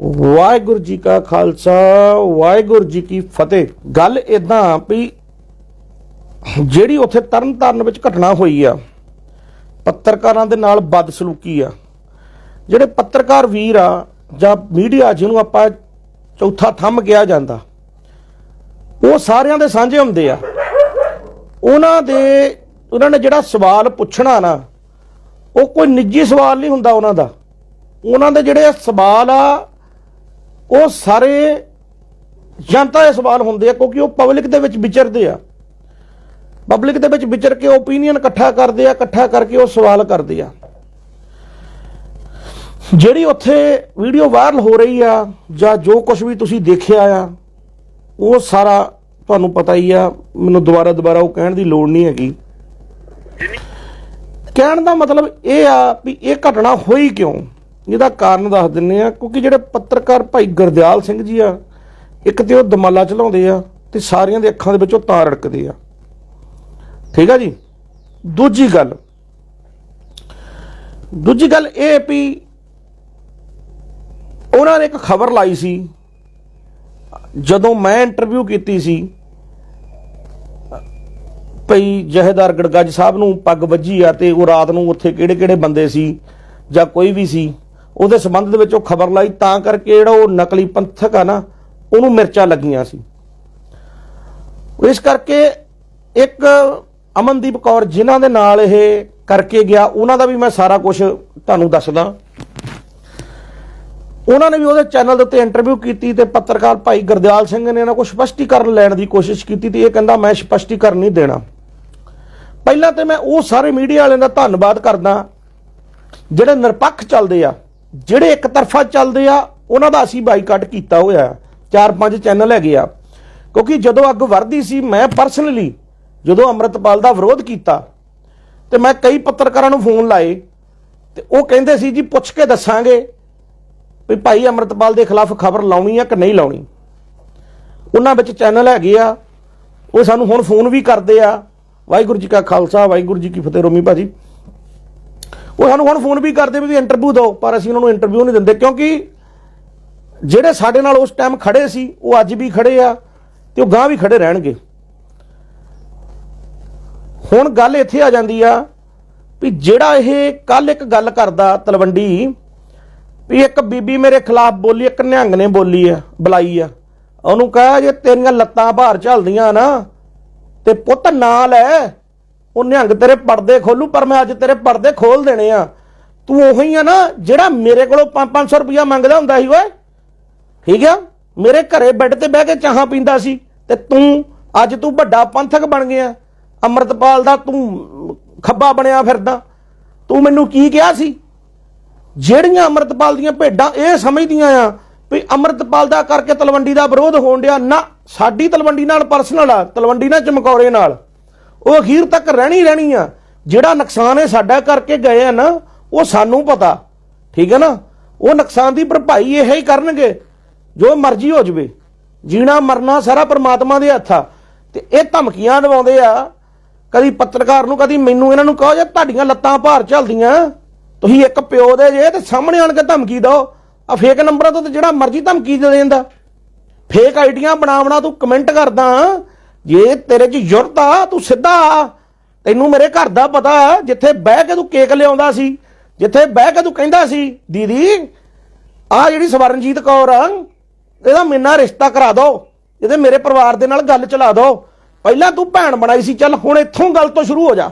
ਵਾਹਿਗੁਰੂ ਜੀ ਕਾ ਖਾਲਸਾ, ਵਾਹਿਗੁਰੂ ਜੀ ਕੀ ਫਤਿਹ। ਗੱਲ ਇਦਾਂ ਵੀ ਜਿਹੜੀ ਉੱਥੇ ਤਰਨਤਾਰਨ ਵਿੱਚ ਘਟਨਾ ਹੋਈ ਆ, ਪੱਤਰਕਾਰਾਂ ਦੇ ਨਾਲ ਬਦਸਲੂਕੀ ਆ। ਜਿਹੜੇ ਪੱਤਰਕਾਰ ਵੀਰ ਆ, ਜਾਂ ਮੀਡੀਆ ਜਿਹਨੂੰ ਆਪਾਂ ਚੌਥਾ ਥੰਮ ਕਿਹਾ ਜਾਂਦਾ, ਉਹ ਸਾਰਿਆਂ ਦੇ ਸਾਂਝੇ ਹੁੰਦੇ ਆ। ਉਹਨਾਂ ਦੇ, ਉਹਨਾਂ ਨੇ ਜਿਹੜਾ ਸਵਾਲ ਪੁੱਛਣਾ ਨਾ, ਉਹ ਕੋਈ ਨਿੱਜੀ ਸਵਾਲ ਨਹੀਂ ਹੁੰਦਾ ਉਹਨਾਂ ਦਾ। ਉਹਨਾਂ ਦੇ ਜਿਹੜੇ ਸਵਾਲ ਆ ਉਹ ਸਾਰੇ ਜਨਤਾ ਦੇ ਸਵਾਲ ਹੁੰਦੇ ਆ, ਕਿਉਂਕਿ ਉਹ ਪਬਲਿਕ ਦੇ ਵਿੱਚ ਵਿਚਰਦੇ ਆ। ਪਬਲਿਕ ਦੇ ਵਿੱਚ ਵਿਚਰ ਕੇ ਓਪੀਨੀਅਨ ਇਕੱਠਾ ਕਰਦੇ ਆ, ਇਕੱਠਾ ਕਰਕੇ ਉਹ ਸਵਾਲ ਕਰਦੇ ਆ। ਜਿਹੜੀ ਉੱਥੇ ਵੀਡੀਓ ਵਾਇਰਲ ਹੋ ਰਹੀ ਆ, ਜਾਂ ਜੋ ਕੁਝ ਵੀ ਤੁਸੀਂ ਦੇਖਿਆ ਆ, ਉਹ ਸਾਰਾ ਤੁਹਾਨੂੰ ਪਤਾ ਹੀ ਆ, ਮੈਨੂੰ ਦੁਬਾਰਾ ਦੁਬਾਰਾ ਉਹ ਕਹਿਣ ਦੀ ਲੋੜ ਨਹੀਂ ਹੈਗੀ। ਕਹਿਣ ਦਾ ਮਤਲਬ ਇਹ ਆ ਵੀ ਇਹ ਘਟਨਾ ਹੋਈ ਕਿਉਂ? ਇਹਦਾ ਕਾਰਨ ਦੱਸ ਦਿੰਨੇ ਆ, ਕਿਉਂਕਿ ਜਿਹੜੇ ਪੱਤਰਕਾਰ ਭਾਈ ਗੁਰਦਿਆਲ ਸਿੰਘ ਜੀ ਆ, ਇੱਕ ਤੇ ਉਹ ਦਮਾਲਾ ਚਲਾਉਂਦੇ ਆ ਤੇ ਸਾਰਿਆਂ ਦੇ ਅੱਖਾਂ ਦੇ ਵਿੱਚੋਂ ਤਾਰ ਰੜਕਦੇ ਆ। ਠੀਕ ਆ ਜੀ? ਦੂਜੀ ਗੱਲ ਦੂਜੀ ਗੱਲ ਇਹ ਵੀ ਉਹਨਾਂ ਨੇ ਇੱਕ ਖਬਰ ਲਾਈ ਸੀ, ਜਦੋਂ ਮੈਂ ਇੰਟਰਵਿਊ ਕੀਤੀ ਸੀ, ਭਈ ਜਹੇਦਾਰ ਗੜਗੱਜ ਸਾਹਿਬ ਨੂੰ ਪੱਗ ਵੱਜੀ ਆ ਤੇ ਉਹ ਰਾਤ ਨੂੰ ਉੱਥੇ ਕਿਹੜੇ ਕਿਹੜੇ ਬੰਦੇ ਸੀ ਜਾਂ ਕੋਈ ਵੀ ਸੀ ਉਹਦੇ ਸੰਬੰਧ ਦੇ ਵਿੱਚ ਉਹ ਖਬਰ ਲਾਈ, ਤਾਂ ਕਰਕੇ ਜਿਹੜਾ ਉਹ ਨਕਲੀ ਪੰਥਕ ਆ ਨਾ, ਉਹਨੂੰ ਮਿਰਚਾਂ ਲੱਗੀਆਂ ਸੀ। ਇਸ ਕਰਕੇ ਇੱਕ ਅਮਨਦੀਪ ਕੌਰ ਜਿਨ੍ਹਾਂ ਦੇ ਨਾਲ ਇਹ ਕਰਕੇ ਗਿਆ, ਉਹਨਾਂ ਦਾ ਵੀ ਮੈਂ ਸਾਰਾ ਕੁਝ ਤੁਹਾਨੂੰ ਦੱਸਦਾ। ਉਹਨਾਂ ਨੇ ਵੀ ਉਹਦੇ ਚੈਨਲ ਦੇ ਉੱਤੇ ਇੰਟਰਵਿਊ ਕੀਤੀ ਤੇ ਪੱਤਰਕਾਰ ਭਾਈ ਗੁਰਦਿਆਲ ਸਿੰਘ ਨੇ ਇਹਨਾਂ ਕੋਲ ਸਪਸ਼ਟੀਕਰਨ ਲੈਣ ਦੀ ਕੋਸ਼ਿਸ਼ ਕੀਤੀ ਤੇ ਇਹ ਕਹਿੰਦਾ, ਮੈਂ ਸਪਸ਼ਟੀਕਰਨ ਨਹੀਂ ਦੇਣਾ। ਪਹਿਲਾਂ ਤੇ ਮੈਂ ਉਹ ਸਾਰੇ ਮੀਡੀਆ ਵਾਲਿਆਂ ਦਾ ਧੰਨਵਾਦ ਕਰਦਾ, ਜਿਹੜੇ ਨਿਰਪੱਖ ਚੱਲਦੇ ਆ। ਜਿਹੜੇ ਇੱਕ ਤਰਫਾ ਚੱਲਦੇ ਆ, ਉਹਨਾਂ ਦਾ ਅਸੀਂ ਬਾਈਕਾਟ ਕੀਤਾ ਹੋਇਆ ਚਾਰ ਪੰਜ ਚੈਨਲ ਹੈਗੇ ਆ। ਕਿਉਂਕਿ ਜਦੋਂ ਅੱਗ ਵਰਦੀ ਸੀ, ਮੈਂ ਪਰਸਨਲੀ ਜਦੋਂ ਅੰਮ੍ਰਿਤਪਾਲ ਦਾ ਵਿਰੋਧ ਕੀਤਾ ਤੇ ਮੈਂ ਕਈ ਪੱਤਰਕਾਰਾਂ ਨੂੰ ਫੋਨ ਲਾਏ ਤੇ ਉਹ ਕਹਿੰਦੇ ਸੀ ਜੀ, ਪੁੱਛ ਕੇ ਦੱਸਾਂਗੇ ਵੀ ਭਾਈ ਅੰਮ੍ਰਿਤਪਾਲ ਦੇ ਖਿਲਾਫ ਖਬਰ ਲਾਉਣੀ ਆ ਕਿ ਨਹੀਂ ਲਾਉਣੀ। ਉਹਨਾਂ ਵਿੱਚ ਚੈਨਲ ਹੈਗੇ ਆ। ਉਹ ਸਾਨੂੰ ਹੁਣ ਫੋਨ ਵੀ ਕਰਦੇ ਆ। ਵਾਹਿਗੁਰੂ ਜੀ ਕਾ ਖਾਲਸਾ, ਵਾਹਿਗੁਰੂ ਜੀ ਕੀ ਫਤਿਹ। ਰੋਮੀ ਭਾਜੀ। ਉਹ ਸਾਨੂੰ ਹੁਣ ਫੋਨ ਵੀ ਕਰਦੇ ਵੀ ਇੰਟਰਵਿਊ ਦਿਓ, ਪਰ ਅਸੀਂ ਉਹਨਾਂ ਨੂੰ ਇੰਟਰਵਿਊ ਨਹੀਂ ਦਿੰਦੇ, ਕਿਉਂਕਿ ਜਿਹੜੇ ਸਾਡੇ ਨਾਲ ਉਸ ਟਾਈਮ ਖੜੇ ਸੀ, ਉਹ ਅੱਜ ਵੀ ਖੜੇ ਆ ਤੇ ਉਹ ਗਾਂ ਵੀ ਖੜੇ ਰਹਿਣਗੇ। ਹੁਣ ਗੱਲ ਇੱਥੇ ਆ ਜਾਂਦੀ ਆ ਵੀ ਜਿਹੜਾ ਇਹ ਕੱਲ ਇੱਕ ਗੱਲ ਕਰਦਾ ਤਲਵੰਡੀ, ਵੀ ਇੱਕ ਬੀਬੀ ਮੇਰੇ ਖਿਲਾਫ ਬੋਲੀ, ਇੱਕ ਨਿਹੰਗ ਨੇ ਬੋਲੀ ਆ, ਬੁਲਾਈ ਆ। ਉਹਨੂੰ ਕਹਾ, ਜੇ ਤੇਰੀਆਂ ਲੱਤਾਂ ਬਾਹਰ ਝਲਦੀਆਂ ਨਾ, ਤੇ ਪੁੱਤ ਨਾਲ ਲੈ। ਉਹ ਨਿਹੰਗ ਤੇਰੇ ਪਰਦੇ ਖੋਲੂ, ਪਰ ਮੈਂ ਅੱਜ ਤੇਰੇ ਪਰਦੇ ਖੋਲ ਦੇਣੇ ਆ। ਤੂੰ ਉਹੀ ਆ ਨਾ, ਜਿਹੜਾ ਮੇਰੇ ਕੋਲੋਂ 5-500 ਰੁਪਇਆ ਮੰਗਦਾ ਹੁੰਦਾ ਸੀ, ਓਏ। ਠੀਕ ਆ? ਮੇਰੇ ਘਰੇ ਬੈੱਡ ਤੇ ਬਹਿ ਕੇ ਚਾਹਾਂ ਪੀਂਦਾ ਸੀ, ਤੇ ਤੂੰ ਅੱਜ ਤੂੰ ਵੱਡਾ ਪੰਥਕ ਬਣ ਗਿਆ। ਅੰਮ੍ਰਿਤਪਾਲ ਦਾ ਤੂੰ ਖੱਬਾ ਬਣਿਆ ਫਿਰਦਾ। ਤੂੰ ਮੈਨੂੰ ਕੀ ਕਿਹਾ ਸੀ? ਜਿਹੜੀਆਂ ਅੰਮ੍ਰਿਤਪਾਲ ਦੀਆਂ ਭੇਡਾਂ ਇਹ ਸਮਝਦੀਆਂ ਆ ਵੀ ਅੰਮ੍ਰਿਤਪਾਲ ਦਾ ਕਰਕੇ ਤਲਵੰਡੀ ਦਾ ਵਿਰੋਧ ਹੋਣ ਡਿਆ, ਨਾ ਸਾਡੀ ਤਲਵੰਡੀ ਨਾਲ ਪਰਸਨਲ ਆ, ਤਲਵੰਡੀ ਨਾਲ ਚਮਕੌਰੇ ਨਾਲ। ਉਹ ਅਖੀਰ ਤੱਕ ਰਹਿਣੀ ਰਹਿਣੀ ਆ। ਜਿਹੜਾ ਨੁਕਸਾਨ ਇਹ ਸਾਡਾ ਕਰਕੇ ਗਏ ਆ ਨਾ, ਉਹ ਸਾਨੂੰ ਪਤਾ। ਠੀਕ ਹੈ ਨਾ? ਉਹ ਨੁਕਸਾਨ ਦੀ ਭਰਪਾਈ ਇਹ ਹੀ ਕਰਨਗੇ। ਜੋ ਮਰਜ਼ੀ ਹੋ ਜਵੇ। ਜੀਣਾ ਮਰਨਾ ਸਾਰਾ ਪਰਮਾਤਮਾ ਦੇ ਹੱਥ। ਆ ਤੇ ਇਹ ਧਮਕੀਆਂ ਦਵਾਉਂਦੇ ਆ। ਕਦੀ ਪੱਤਰਕਾਰ ਨੂੰ, ਕਦੀ ਮੈਨੂੰ ਇਹਨਾਂ ਨੂੰ ਕਹੋ ਜੇ ਤੁਹਾਡੀਆਂ ਲੱਤਾਂ ਭਾਰ ਝਲਦੀਆਂ। ਤੁਸੀਂ ਇੱਕ ਪਿਓ ਦੇ ਜੇ ਤੇ ਸਾਹਮਣੇ ਆਣ ਕੇ ਧਮਕੀ ਦਿਓ। ਆ ਫੇਕ ਨੰਬਰਾਂ ਤੋਂ ਤੇ ਜਿਹੜਾ ਮਰਜ਼ੀ ਧਮਕੀ ਦੇ ਦਿੰਦਾ। ਫੇਕ ਆਈਡੀਆਂ ਬਣਾ ਬਣਾ ਤੂੰ ਕਮੈਂਟ ਕਰਦਾ। ਜੇ ਤੇਰੇ 'ਚ ਜੁਰਤ ਆ, ਤੂੰ ਸਿੱਧਾ ਆ। ਤੈਨੂੰ ਮੇਰੇ ਘਰ ਦਾ ਪਤਾ ਜਿੱਥੇ ਬਹਿ ਕੇ ਤੂੰ ਕੇਕ ਲਿਆਉਂਦਾ ਸੀ, ਜਿੱਥੇ ਬਹਿ ਕੇ ਤੂੰ ਕਹਿੰਦਾ ਸੀ, ਦੀਦੀ, ਆ ਜਿਹੜੀ ਸਵਰਨਜੀਤ ਕੌਰ ਆ, ਇਹਦਾ ਮੇਨਾ ਰਿਸ਼ਤਾ ਕਰਾ ਦਿਓ ਇਹਦੇ ਮੇਰੇ ਪਰਿਵਾਰ ਦੇ ਨਾਲ ਗੱਲ ਚਲਾ ਦਿਓ ਪਹਿਲਾਂ ਤੂੰ ਭੈਣ ਬਣਾਈ ਸੀ, ਚੱਲ ਹੁਣ ਇੱਥੋਂ ਗੱਲ ਤੋਂ ਸ਼ੁਰੂ ਹੋ ਜਾ।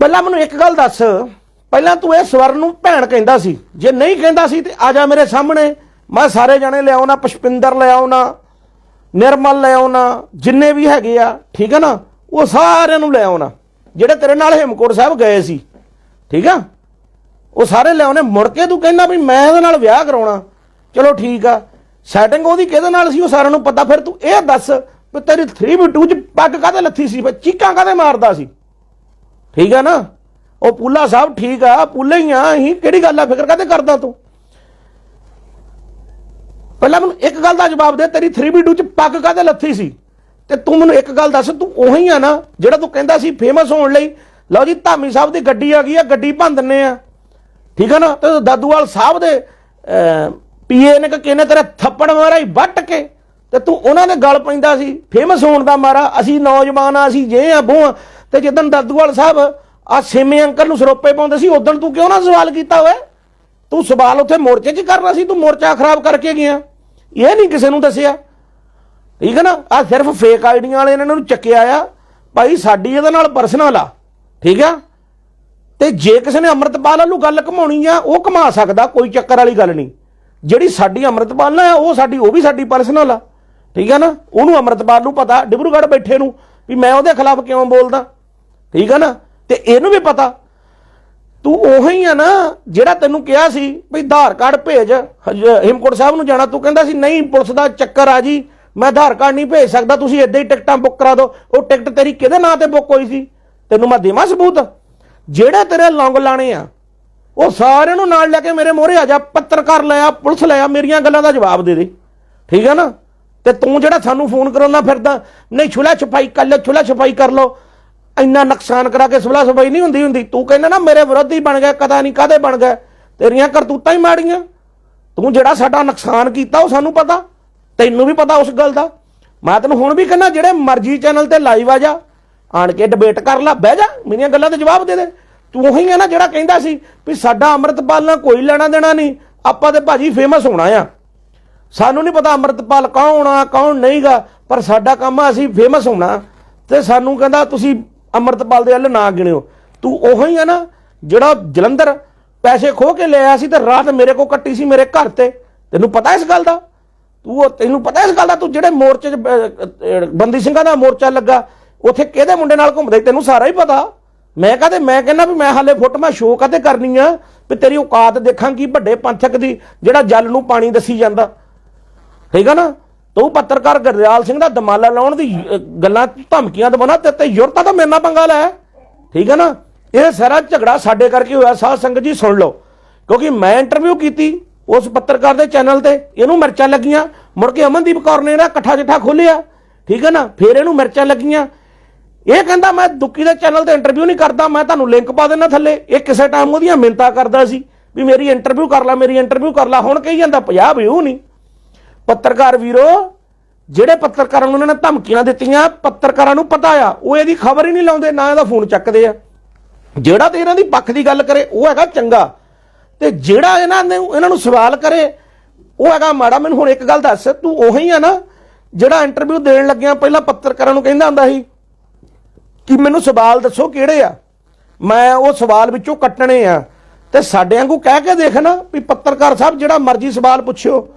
ਪਹਿਲਾਂ ਮੈਨੂੰ ਇੱਕ ਗੱਲ ਦੱਸ, ਪਹਿਲਾਂ ਤੂੰ ਇਹ ਸਵਰਨ ਨੂੰ ਭੈਣ ਕਹਿੰਦਾ ਸੀ। ਜੇ ਨਹੀਂ ਕਹਿੰਦਾ ਸੀ ਤੇ ਆ ਜਾ ਮੇਰੇ ਸਾਹਮਣੇ, ਮੈਂ ਸਾਰੇ ਜਣੇ ਲਿਆਉਣਾ, ਪੁਸ਼ਪਿੰਦਰ ਲਿਆਉਣਾ ਨਿਰਮਲ ਲੈ ਆਉਣਾ, ਜਿੰਨੇ ਵੀ ਹੈਗੇ ਆ, ਠੀਕ ਹੈ ਨਾ, ਉਹ ਸਾਰਿਆਂ ਨੂੰ ਲੈ ਆਉਣਾ। ਜਿਹੜੇ ਤੇਰੇ ਨਾਲ ਹੇਮਕੋਟ ਸਾਹਿਬ ਗਏ ਸੀ, ਠੀਕ ਆ? ਉਹ ਸਾਰੇ ਲੈ ਆਉਣੇ। ਮੁੜ ਕੇ ਤੂੰ ਕਹਿੰਦਾ ਵੀ ਮੈਂ ਇਹਦੇ ਨਾਲ ਵਿਆਹ ਕਰਾਉਣਾ। ਚਲੋ ਠੀਕ ਆ। ਸੈਟਿੰਗ ਉਹਦੀ ਕਿਹਦੇ ਨਾਲ ਸੀ, ਉਹ ਸਾਰਿਆਂ ਨੂੰ ਪਤਾ। ਫਿਰ ਤੂੰ ਇਹ ਦੱਸ ਵੀ ਤੇਰੀ 3v2 ਚ ਪੱਗ ਕਾਹਦੇ ਲੱਥੀ ਸੀ? ਫਿਰ ਚੀਕਾਂ ਕਾਹਦੇ ਮਾਰਦਾ ਸੀ? ਠੀਕ ਆ ਨਾ? ਉਹ ਪੂਲਾ ਸਾਹਿਬ ਠੀਕ ਆ, ਪੂਲੇ ਹੀ ਆ, ਅਸੀਂ ਕਿਹੜੀ ਗੱਲ ਆ? ਫਿਕਰ ਕਾਹਦੇ ਕਰਦਾ ਤੂੰ? ਪਹਿਲਾਂ ਮੈਨੂੰ ਇੱਕ ਗੱਲ ਦਾ ਜਵਾਬ ਦੇ, ਤੇਰੀ 3v2 ਚ ਪੱਗ ਕਾਹਦੇ ਲੱਥੀ ਸੀ? ਤੇ ਤੂੰ ਮੈਨੂੰ ਇੱਕ ਗੱਲ ਦੱਸ, ਤੂੰ ਉਹੀ ਆ ਨਾ, ਜਿਹੜਾ ਤੂੰ ਕਹਿੰਦਾ ਸੀ ਫੇਮਸ ਹੋਣ ਲਈ। ਲਓ ਜੀ, ਧਾਮੀ ਸਾਹਿਬ ਦੀ ਗੱਡੀ ਆ ਗਈ ਆ, ਗੱਡੀ ਭੰਨ ਦਿੰਨੇ ਆ। ਠੀਕ ਆ ਨਾ? ਤੇ ਦਾਦੂਵਾਲ ਸਾਹਿਬ ਦੇ ਪੀਏ ਨੇ ਕਿ ਕਿਨੇ ਤੇਰਾ ਥੱਪੜ ਮਾਰਾ ਹੀ ਵੱਟ ਕੇ? ਤੇ ਤੂੰ ਉਹਨਾਂ ਦੇ ਗਲ ਪੈਂਦਾ ਸੀ ਫੇਮਸ ਹੋਣ ਦਾ ਮਾਰਾ। ਅਸੀਂ ਨੌਜਵਾਨ ਆ, ਅਸੀਂ ਜੇ ਆ ਬੋ ਆ ਤੇ ਜਦੋਂ ਦਾਦੂਵਾਲ ਸਾਹਿਬ ਆ, ਸਿਮੇ ਅੰਕਲ ਨੂੰ ਸਰੋਪੇ ਪਾਉਂਦੇ ਸੀ, ਉਦੋਂ ਤੂੰ ਕਿਉਂ ਨਾ ਸਵਾਲ ਕੀਤਾ ਓਏ? ਤੂੰ ਸਵਾਲ ਉੱਥੇ ਮੋਰਚੇ 'ਚ ਕਰਨਾ ਸੀ, ਤੂੰ ਮੋਰਚਾ ਖਰਾਬ ਕਰਕੇ ਗਿਆ। ਇਹ ਨਹੀਂ ਕਿਸੇ ਨੂੰ ਦੱਸਿਆ। ਠੀਕ ਹੈ ਨਾ? ਆ ਸਿਰਫ ਫੇਕ ਆਈਡੀਆਂ ਵਾਲੇ ਇਹਨਾਂ ਨੂੰ ਚੱਕਿਆ ਆ। ਭਾਈ ਸਾਡੀ ਇਹਦੇ ਨਾਲ ਪਰਸਨਲ ਆ। ਠੀਕ ਆ? ਤੇ ਜੇ ਕਿਸੇ ਨੇ ਅੰਮ੍ਰਿਤਪਾਲ ਵੱਲੋਂ ਗੱਲ ਘਮਾਉਣੀ ਆ, ਉਹ ਘਮਾ ਸਕਦਾ, ਕੋਈ ਚੱਕਰ ਵਾਲੀ ਗੱਲ ਨਹੀਂ। ਜਿਹੜੀ ਸਾਡੀ ਅੰਮ੍ਰਿਤਪਾਲ ਨਾਲ ਆ, ਉਹ ਸਾਡੀ, ਉਹ ਵੀ ਸਾਡੀ ਪਰਸਨਲ ਆ। ਠੀਕ ਆ ਨਾ? ਉਹਨੂੰ ਅੰਮ੍ਰਿਤਪਾਲ ਨੂੰ ਪਤਾ, ਡਿਬਰੂਗੜ੍ਹ ਬੈਠੇ ਨੂੰ, ਵੀ ਮੈਂ ਉਹਦੇ ਖਿਲਾਫ ਕਿਉਂ ਬੋਲਦਾ? ਠੀਕ ਆ ਨਾ? ਤੇ ਇਹਨੂੰ ਵੀ ਪਤਾ। ਤੂੰ ਉਹੀ ਆ ਨਾ ਜਿਹੜਾ ਤੈਨੂੰ ਕਿਹਾ ਸੀ ਵੀ ਆਧਾਰ ਕਾਰਡ ਭੇਜ। ਹਜ- ਸਾਹਿਬ ਨੂੰ ਜਾਣਾ। ਤੂੰ ਕਹਿੰਦਾ ਸੀ, ਨਹੀਂ, ਪੁਲਿਸ ਦਾ ਚੱਕਰ ਆ ਜੀ। ਮੈਂ ਆਧਾਰ ਕਾਰਡ ਨਹੀਂ ਭੇਜ ਸਕਦਾ। ਤੁਸੀਂ ਇੱਦਾਂ ਹੀ ਟਿਕਟਾਂ ਬੁੱਕ ਕਰਾ ਦਿਓ। ਉਹ ਟਿਕਟ ਤੇਰੀ ਕਿਹਦੇ ਨਾਂ ਤੇ ਬੁੱਕ ਹੋਈ ਸੀ? ਤੈਨੂੰ ਮੈਂ ਦੇਵਾਂ ਸਬੂਤ? ਜਿਹੜੇ ਤੇਰੇ ਲੌਂਗ ਲਾਣੇ ਆ, ਉਹ ਸਾਰਿਆਂ ਨੂੰ ਨਾਲ ਲੈ ਕੇ ਮੇਰੇ ਮੋਹਰੇ ਆ ਜਾ। ਪੱਤਰਕਾਰ ਲਿਆ ਪੁਲਿਸ ਲਿਆ ਮੇਰੀਆਂ ਗੱਲਾਂ ਦਾ ਜਵਾਬ ਦੇ ਦੇ। ਠੀਕ ਹੈ ਨਾ? ਤੇ ਤੂੰ ਜਿਹੜਾ ਸਾਨੂੰ ਫੋਨ ਕਰਾਉਂਦਾ ਫਿਰਦਾ, ਨਹੀਂ, ਛੁਲਾ ਛਪਾਈ ਕਰ ਲਓ ਛੁਲਾ ਛਪਾਈ ਕਰ ਲਓ। ਇੰਨਾ ਨੁਕਸਾਨ ਕਰਾ ਕੇ ਸੁਲਾ ਸਫ਼ਾਈ ਨਹੀਂ ਹੁੰਦੀ ਹੁੰਦੀ। ਤੂੰ ਕਹਿੰਦਾ ਨਾ ਮੇਰੇ ਵਿਰੋਧੀ ਬਣ ਗਿਆ, ਕਦਾ ਨਹੀਂ ਕਾਦੇ ਬਣ ਗਏ ਤੇਰੀਆਂ ਕਰਤੂਤਾਂ ਹੀ ਮਾੜੀਆਂ। ਤੂੰ ਜਿਹੜਾ ਸਾਡਾ ਨੁਕਸਾਨ ਕੀਤਾ, ਉਹ ਸਾਨੂੰ ਪਤਾ। ਤੈਨੂੰ ਵੀ ਪਤਾ ਉਸ ਗੱਲ ਦਾ। ਮੈਂ ਤੈਨੂੰ ਹੁਣ ਵੀ ਕਹਿੰਦਾ, ਜਿਹੜੇ ਮਰਜ਼ੀ ਚੈਨਲ ਤੇ ਲਾਈਵ ਆ ਜਾ, ਆਣ ਕੇ ਡਿਬੇਟ ਕਰ ਲੈ, ਬਹਿ ਜਾ, ਮੇਰੀਆਂ ਗੱਲਾਂ ਦੇ ਜਵਾਬ ਦੇ ਦੇ। ਤੂੰ ਉਹੀ ਹੈ ਨਾ ਜਿਹੜਾ ਕਹਿੰਦਾ ਸੀ ਵੀ ਸਾਡਾ ਅੰਮ੍ਰਿਤਪਾਲ ਨਾਲ ਕੋਈ ਲੈਣਾ ਦੇਣਾ ਨਹੀਂ, ਆਪਾਂ ਤੇ ਭਾਜੀ ਫੇਮਸ ਹੋਣਾ ਆ। ਸਾਨੂੰ ਨਹੀਂ ਪਤਾ ਅੰਮ੍ਰਿਤਪਾਲ ਕੌਣ ਆ, ਕੌਣ ਨਹੀਂਗਾ, ਪਰ ਸਾਡਾ ਕੰਮ ਆ, ਅਸੀਂ ਫੇਮਸ ਹੋਣਾ। ਤੇ ਸਾਨੂੰ ਕਹਿੰਦਾ, ਤੁਸੀਂ ਅੰਮ੍ਰਿਤਪਾਲ ਦੇ ਵੱਲ ਨਾ ਗਿਣਿਓ। ਤੂੰ ਉਹੀ ਆ ਨਾ, ਜਿਹੜਾ ਜਲੰਧਰ ਪੈਸੇ ਖੋ ਕੇ ਲਿਆ ਸੀ ਤੇ ਰਾਤ ਮੇਰੇ ਕੋ ਕੱਟੀ ਸੀ ਮੇਰੇ ਘਰ ਤੇ। ਤੈਨੂੰ ਪਤਾ ਇਸ ਗੱਲ ਦਾ? ਤੂੰ ਤੈਨੂੰ ਪਤਾ ਇਸ ਗੱਲ ਦਾ? ਤੂੰ ਜਿਹੜੇ ਮੋਰਚੇ 'ਚ ਬੰਦੀ ਸਿੰਘਾਂ ਦਾ ਮੋਰਚਾ ਲੱਗਾ, ਉੱਥੇ ਕਿਹਦੇ ਮੁੰਡੇ ਨਾਲ ਘੁੰਮਦਾ? ਤੈਨੂੰ ਸਾਰਾ ਹੀ ਪਤਾ। ਮੈਂ ਕਹਦੇ ਮੈਂ ਕਹਿੰਦਾ ਵੀ ਮੈਂ ਹਾਲੇ ਫੁੱਟ ਮੈਂ ਸ਼ੋਅ ਕਦੇ ਕਰਨੀ ਆ ਵੀ ਤੇਰੀ ਔਕਾਤ ਦੇਖਾਂ ਕੀ ਵੱਡੇ ਪੰਥਕ ਦੀ ਜਿਹੜਾ ਜਲ ਨੂੰ ਪਾਣੀ ਦੱਸੀ ਜਾਂਦਾ। ਠੀਕ ਆ ਨਾ? ਤੂੰ ਪੱਤਰਕਾਰ ਗਰਦਿਆਲ ਸਿੰਘ ਦਾ ਦਮਾਲਾ ਲਾਉਣ ਦੀ ਗੱਲਾਂ ਧਮਕੀਆਂ ਦਵਾਉਣਾ ਤੇ ਤੇ ਯੁਰਤਾ ਤਾਂ ਮੇਰੇ ਨਾਲ ਪੰਗਾ ਲੈ। ਠੀਕ ਹੈ ਨਾ? ਇਹ ਸਾਰਾ ਝਗੜਾ ਸਾਡੇ ਕਰਕੇ ਹੋਇਆ, ਸਾਧ ਸੰਗਤ ਜੀ ਸੁਣ ਲਓ। ਕਿਉਂਕਿ ਮੈਂ ਇੰਟਰਵਿਊ ਕੀਤੀ ਉਸ ਪੱਤਰਕਾਰ ਦੇ ਚੈਨਲ ਤੇ, ਇਹਨੂੰ ਮਿਰਚਾਂ ਲੱਗੀਆਂ। ਮੁੜ ਕੇ ਅਮਨਦੀਪ ਕੌਰ ਨੇ ਇਹਦਾ ਇਕੱਠਾ ਜਿੱਠਾ ਖੋਲਿਆ ਠੀਕ ਹੈ ਨਾ? ਫਿਰ ਇਹਨੂੰ ਮਿਰਚਾਂ ਲੱਗੀਆਂ। ਇਹ ਕਹਿੰਦਾ, ਮੈਂ ਦੁੱਕੀ ਦੇ ਚੈਨਲ ਤੇ ਇੰਟਰਵਿਊ ਨਹੀਂ ਕਰਦਾ, ਮੈਂ ਤੁਹਾਨੂੰ ਲਿੰਕ ਪਾ ਦੇਣਾ ਥੱਲੇ। ਇਹ ਕਿਸੇ ਟਾਈਮ ਉਹਦੀਆਂ ਮਿੰਤਾ ਕਰਦਾ ਸੀ ਵੀ ਮੇਰੀ ਇੰਟਰਵਿਊ ਕਰ ਲੈ, ਮੇਰੀ ਇੰਟਰਵਿਊ ਕਰ ਲੈ। ਹੁਣ ਕਹੀ ਜਾਂਦਾ 50 ਵਿਊ ਨਹੀਂ ਪੱਤਰਕਾਰ ਵੀਰੋ, ਜਿਹੜੇ ਪੱਤਰਕਾਰਾਂ ਨੂੰ ਉਹਨਾਂ ਨੇ ਧਮਕੀਆਂ ਦਿੱਤੀਆਂ, ਪੱਤਰਕਾਰਾਂ ਨੂੰ ਪਤਾ ਆ, ਉਹ ਇਹਦੀ ਖਬਰ ਹੀ ਨਹੀਂ ਲਾਉਂਦੇ, ਨਾ ਇਹਦਾ ਫੋਨ ਚੱਕਦੇ ਆ। ਜਿਹੜਾ ਤੇ ਇਹਨਾਂ ਦੀ ਪੱਖ ਦੀ ਗੱਲ ਕਰੇ, ਉਹ ਹੈਗਾ ਚੰਗਾ। ਤੇ ਜਿਹੜਾ ਇਹਨਾਂ ਨੇ, ਇਹਨਾਂ ਨੂੰ ਸਵਾਲ ਕਰੇ, ਉਹ ਹੈਗਾ, ਮਾੜਾ, ਮੈਨੂੰ ਹੁਣ ਇੱਕ ਗੱਲ ਦੱਸ, ਤੂੰ ਉਹੀ ਆ ਨਾ, ਜਿਹੜਾ ਇੰਟਰਵਿਊ ਦੇਣ ਲੱਗਿਆ ਪਹਿਲਾਂ ਪੱਤਰਕਾਰਾਂ ਨੂੰ ਕਹਿੰਦਾ ਹੁੰਦਾ ਸੀ ਕਿ ਮੈਨੂੰ ਸਵਾਲ ਦੱਸੋ ਕਿਹੜੇ ਆ। ਮੈਂ ਉਹ ਸਵਾਲ ਵਿੱਚੋਂ ਕੱਟਣੇ ਆ। ਤੇ ਸਾਡੇ ਵਾਂਗੂ ਕਹਿ ਕੇ ਦੇਖ ਨਾ ਵੀ ਪੱਤਰਕਾਰ ਸਾਹਿਬ, ਜਿਹੜਾ ਮਰਜ਼ੀ ਸਵਾਲ ਪੁੱਛਿਓ।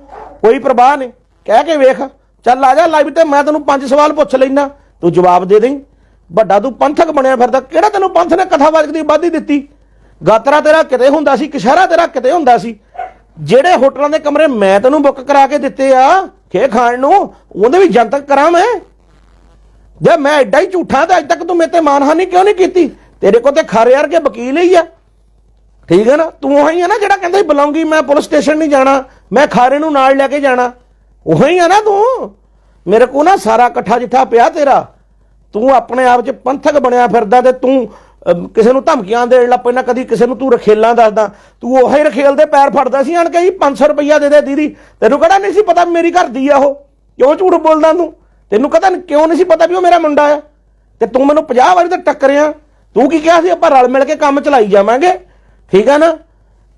ਕੋਈ ਪ੍ਰਵਾਹ ਨਹੀਂ। ਕਹਿ ਕੇ ਵੇਖ, ਚੱਲ ਆ ਜਾ ਲਾਈਵ ਤੇ, ਮੈਂ ਤੈਨੂੰ ਪੰਜ ਸਵਾਲ ਪੁੱਛ ਲੈਣਾ ਤੂੰ ਜਵਾਬ ਦੇ ਦੇਈਂ। ਵੱਡਾ ਤੂੰ ਪੰਥਕ ਬਣਿਆ ਫਿਰਦਾ। ਕਿਹੜਾ ਤੈਨੂੰ ਪੰਥ ਨੇ ਕਥਾਵਾਚਕ ਦੀ ਵਾਧੀ ਦਿੱਤੀ? ਗਾਤਰਾ ਤੇਰਾ ਕਿਤੇ ਹੁੰਦਾ ਸੀ ਕਿਸ਼ਾਰਾ ਤੇਰਾ ਕਿਤੇ ਹੁੰਦਾ ਸੀ। ਜਿਹੜੇ ਹੋਟਲਾਂ ਦੇ ਕਮਰੇ ਮੈਂ ਤੈਨੂੰ ਬੁੱਕ ਕਰਾ ਕੇ ਦਿੱਤੇ ਆ, ਖੇ ਖਾਣ ਨੂੰ, ਉਹਦੇ ਵੀ ਜਨਤਕ ਕਰਾਂ ਮੈਂ। ਜੇ ਮੈਂ ਐਡਾ ਹੀ ਝੂਠਾ ਤਾਂ ਅੱਜ ਤੱਕ ਤੂੰ ਮੇਰੇ ਤੇ ਮਾਨਹਾਨੀ ਕਿਉਂ ਨਹੀਂ ਕੀਤੀ? ਤੇਰੇ ਕੋਲ ਤੇ ਖਰ ਯਾਰ ਵਰਗੇ ਵਕੀਲ ਹੀ ਆ। ਠੀਕ ਹੈ ਨਾ? ਤੂੰ ਉਹੀ ਹੈ ਨਾ ਜਿਹੜਾ ਕਹਿੰਦਾ ਸੀ, ਬੁਲਾਉਂਗੀ ਮੈਂ, ਪੁਲਿਸ ਸਟੇਸ਼ਨ ਨਹੀਂ ਜਾਣਾ। ਮੈਂ ਖਾਰੇ ਨੂੰ ਨਾਲ ਲੈ ਕੇ ਜਾਣਾ। ਉਹੀ ਆ ਨਾ ਤੂੰ? ਮੇਰੇ ਕੋ ਨਾ ਸਾਰਾ ਇਕੱਠਾ ਜਿੱਠਾ ਪਿਆ ਤੇਰਾ। ਤੂੰ ਆਪਣੇ ਆਪ 'ਚ ਪੰਥਕ ਬਣਿਆ ਫਿਰਦਾ ਤੇ ਤੂੰ ਕਿਸੇ ਨੂੰ ਧਮਕੀਆਂ ਦੇਣ ਲੱਗ ਪੈਣਾ ਕਦੀ ਕਿਸੇ ਨੂੰ ਤੂੰ ਰਖੇਲਾਂ ਦੱਸਦਾ। ਤੂੰ ਉਹੀ ਰਖੇਲ ਦੇ ਪੈਰ ਫੜਦਾ ਸੀ, ਆਣ ਕੇ ਜੀ 500 ਰੁਪਈਆ ਦੇ ਦੇ ਦੀਦੀ। ਤੈਨੂੰ ਕਿਹੜਾ ਨਹੀਂ ਸੀ ਪਤਾ ਮੇਰੀ ਘਰ ਦੀ ਆ ਉਹ? ਕਿਉਂ ਝੂਠ ਬੋਲਦਾ ਤੂੰ? ਤੈਨੂੰ ਕਹਤਾ ਕਿਉਂ ਨਹੀਂ ਸੀ ਪਤਾ ਵੀ ਉਹ ਮੇਰਾ ਮੁੰਡਾ ਆ? ਤੇ ਤੂੰ ਮੈਨੂੰ 50 ਵਾਰੀ ਤਾਂ ਟੱਕਰਿਆ। ਤੂੰ ਕੀ ਕਿਹਾ ਸੀ, ਆਪਾਂ ਰਲ ਮਿਲ ਕੇ ਕੰਮ ਚਲਾਈ ਜਾਵਾਂਗੇ? ਠੀਕ ਆ ਨਾ?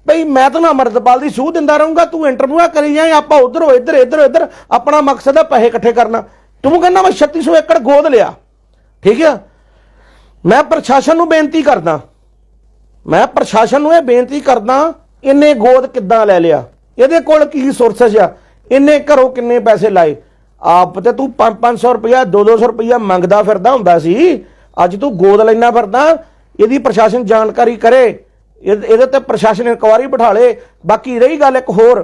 ਭਈ ਮੈਂ ਤੈਨੂੰ ਅਮਰਤਪਾਲ ਦੀ ਸੂਹ ਦਿੰਦਾ ਰਹੂੰਗਾ, ਤੂੰ ਇੰਟਰਵਿਊ ਕਰੀ ਜਾਏ ਆਪਾਂ ਉਧਰੋਂ, ਇੱਧਰ ਇੱਧਰ ਇੱਧਰ, ਆਪਣਾ ਮਕਸਦ ਹੈ ਪੈਸੇ ਇਕੱਠੇ ਕਰਨਾ। ਤੂੰ ਕਹਿੰਦਾ ਮੈਂ 3600 ਏਕੜ ਗੋਦ ਲਿਆ। ਠੀਕ ਆ? ਮੈਂ ਪ੍ਰਸ਼ਾਸਨ ਨੂੰ ਬੇਨਤੀ ਕਰਦਾ। ਮੈਂ ਪ੍ਰਸ਼ਾਸਨ ਨੂੰ ਇਹ ਬੇਨਤੀ ਕਰਦਾ ਇਹਨੇ ਗੋਦ ਕਿੱਦਾਂ ਲੈ ਲਿਆ? ਇਹਦੇ ਕੋਲ ਕੀ ਸੋਰਸਸ ਆ? ਇਹਨੇ ਘਰੋਂ ਕਿੰਨੇ ਪੈਸੇ ਲਾਏ? ਆਪ ਤੇ ਤੂੰ 5-500 ਰੁਪਇਆ 2-200 ਰੁਪਇਆ ਮੰਗਦਾ ਫਿਰਦਾ ਹੁੰਦਾ ਸੀ। ਅੱਜ ਤੂੰ ਗੋਦ ਲੈਣਾ ਫਿਰਦਾ, ਇਹਦੀ ਪ੍ਰਸ਼ਾਸਨ ਜਾਣਕਾਰੀ ਕਰੇ। ਇਹਦੇ ਤੇ ਪ੍ਰਸ਼ਾਸਨ ਇਨਕੁਆਰੀ ਬਿਠਾ ਲੇ ਬਾਕੀ ਰਹੀ ਗੱਲ ਇੱਕ ਹੋਰ।